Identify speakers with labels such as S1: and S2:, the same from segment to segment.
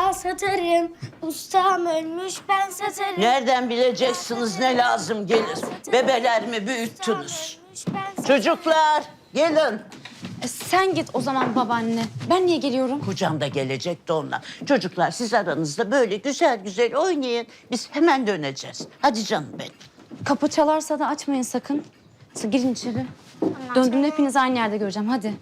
S1: bal satarım. Ustam ölmüş ben satarım.
S2: Nereden bileceksiniz ne lazım gelir? Bebeler mi büyüttünüz?
S1: Ustam ölmüş, ben.
S2: Çocuklar gelin.
S3: E, sen git o zaman babaanne. Ben niye geliyorum?
S2: Kucağımda gelecek de onlar. Çocuklar siz aranızda böyle güzel güzel oynayın. Biz hemen döneceğiz. Hadi canım benim.
S3: Kapı çalarsa da açmayın sakın. Siz Girin içeri. Döndüğümde hepinizi aynı yerde göreceğim. Hadi.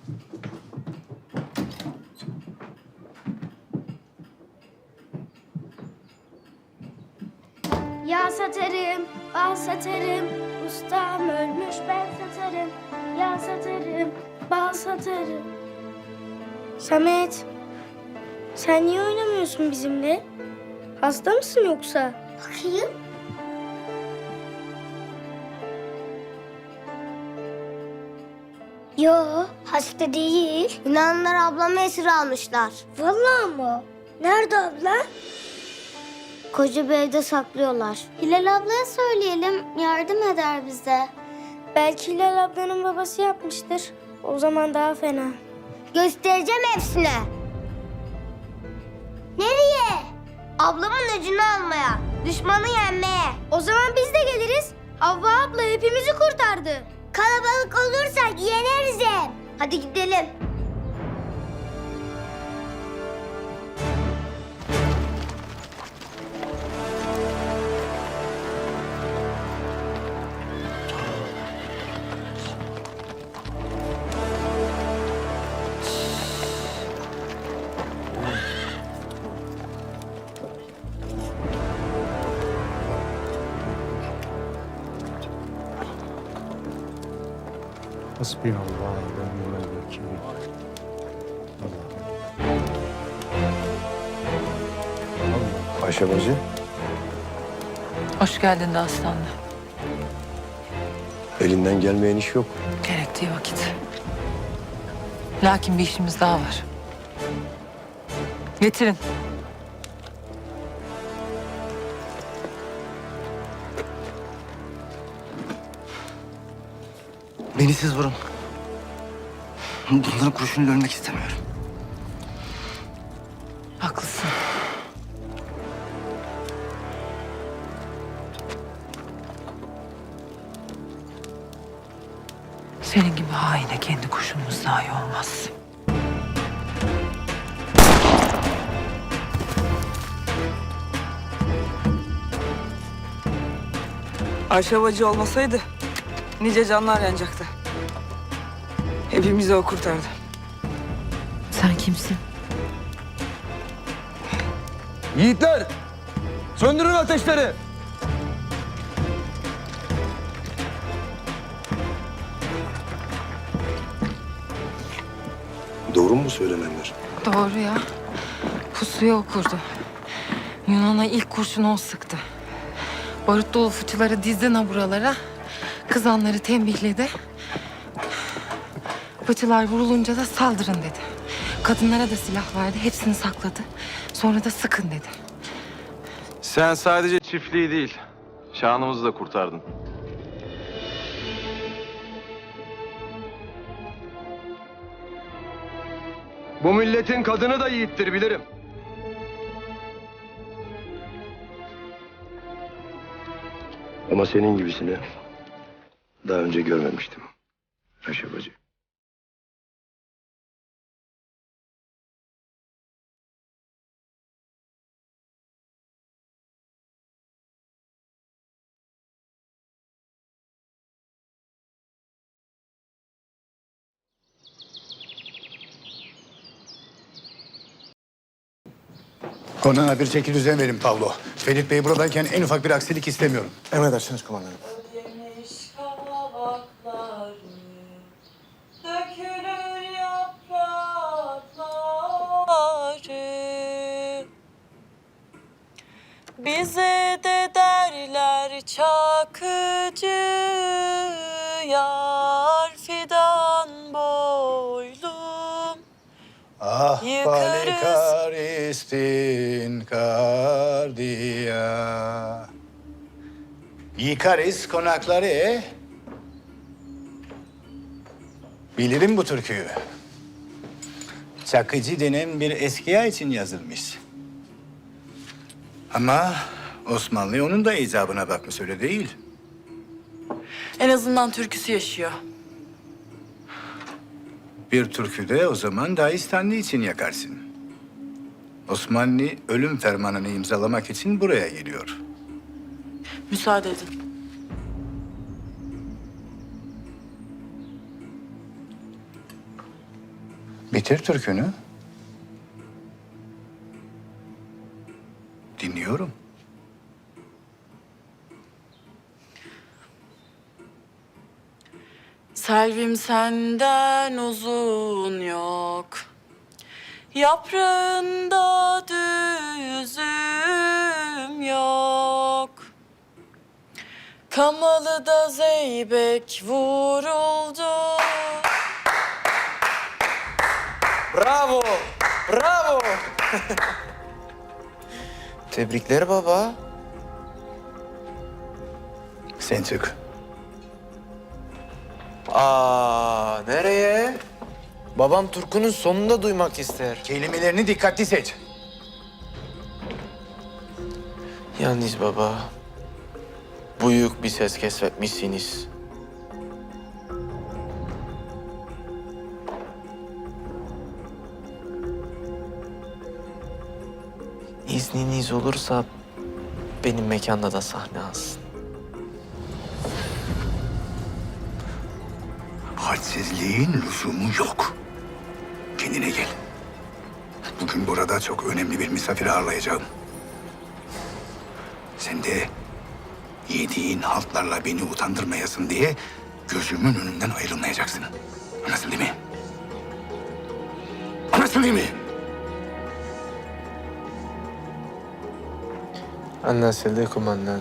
S1: Yağ satarım, bal satarım. Ustam ölmüş ben satarım. Yağ satarım, bal satarım. Samet, sen niye oynamıyorsun bizimle? Hasta mısın yoksa? Bakayım. Yo, hasta değil. Yunanlılar ablamı esir almışlar. Vallahi mı? Nerede abla? Koca bir evde saklıyorlar. Hilal ablaya söyleyelim, yardım eder bize. Belki Hilal ablanın babası yapmıştır. O zaman daha fena. Göstereceğim hepsine. Nereye? Ablamın öcünü almaya, düşmanı yenmeye. O zaman biz de geliriz. Havva abla hepimizi kurtardı. Kalabalık olursak yeneriz hep. Hadi gidelim.
S4: Hasbinallah ve ni'mel vekil. Allah. Ayşe bacı.
S5: Hoş geldin de aslanlı.
S4: Elinden gelmeyen iş yok.
S5: Gerektiği vakit. Lakin bir işimiz daha var. Getirin.
S6: Beni siz vurun. Bunların kurşunuyla ölmek istemiyorum.
S5: Haklısın. Senin gibi haine kendi kuşumuz dahi olmaz.
S7: Ayşe bacı olmasaydı nice canlar yanacaktı. Hepimizi o kurtardı.
S5: Sen kimsin?
S8: Yiğitler! Söndürün ateşleri!
S4: Doğru mu söylenenler?
S5: Doğru ya. Pusuya okurdu. Yunan'a ilk kurşunu o sıktı. Barut dolu fıçıları dizdi na buralara. Kızanları tembihledi. Fıçılar vurulunca da saldırın dedi. Kadınlara da silah verdi. Hepsini sakladı. Sonra da sıkın dedi.
S8: Sen sadece çiftliği değil, şanımızı da kurtardın. Bu milletin kadını da yiğittir bilirim.
S4: Ama senin gibisini daha önce görmemiştim. Ayşe bacı.
S9: Konağına bir çeki düzen verin Pablo. Ferit Bey buradayken en ufak bir aksilik istemiyorum.
S4: Emredersiniz komandanım.
S10: Bize de derler çakıcı yar fidan boylum
S9: Ah
S10: Yıkarız.
S9: balikaristin kardiya. Yıkarız konakları. Bilirim bu türküyü. Çakıcı denen bir eskiya için yazılmış. Ama Osmanlı onun da icabına bakmış öyle değil.
S10: En azından türküsü yaşıyor.
S9: Bir türkü de o zaman Dağistanlı için yakarsın. Osmanlı ölüm fermanını imzalamak için buraya geliyor.
S10: Müsaade edin.
S9: Bitir türkünü.
S10: Selvim senden uzun yok. Yaprağında düzüm yok. Kamalı'da zeybek vuruldu.
S6: Bravo! Bravo! Tebrikler baba.
S9: Sen çık.
S6: Aa, nereye? Babam Turku'nun sonunda duymak ister.
S9: Kelimelerini dikkatli seç.
S6: Yalnız baba, büyük bir ses keşfetmişsiniz. İzniniz olursa benim mekanda da sahne alsın.
S9: Hadsizliğin lüzumu yok. Kendine gel. Bugün burada çok önemli bir misafir ağırlayacağım. Sen de yediğin haltlarla beni utandırmayasın diye gözümün önünden ayrılmayacaksın. Anlasın değil mi? Anlasın değil mi?
S6: Anlaşıldı kumandan.